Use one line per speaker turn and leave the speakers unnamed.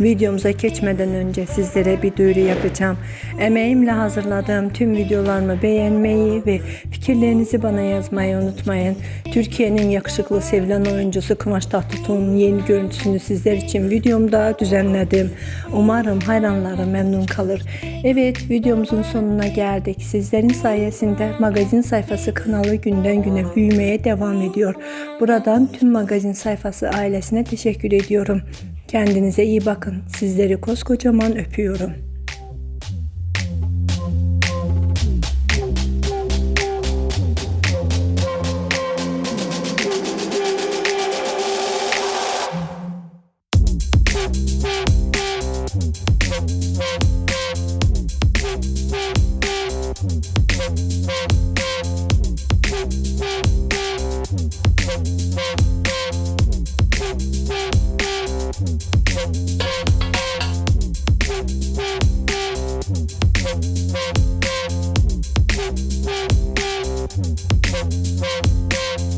Videomuza geçmeden önce sizlere bir duyuru yapacağım. Emeğimle hazırladığım tüm videolarımı beğenmeyi ve fikirlerinizi bana yazmayı unutmayın. Türkiye'nin yakışıklı sevilen oyuncusu Kıvanç Tatlıtuğ'un yeni görüntüsünü sizler için videomda düzenledim. Umarım hayranları memnun kalır. Evet videomuzun sonuna geldik. Sizlerin sayesinde magazin sayfası kanalı günden güne büyümeye devam ediyor. Buradan tüm magazin sayfası ailesine teşekkür ediyorum. Kendinize iyi bakın. Sizleri koskocaman öpüyorum.
Thank you.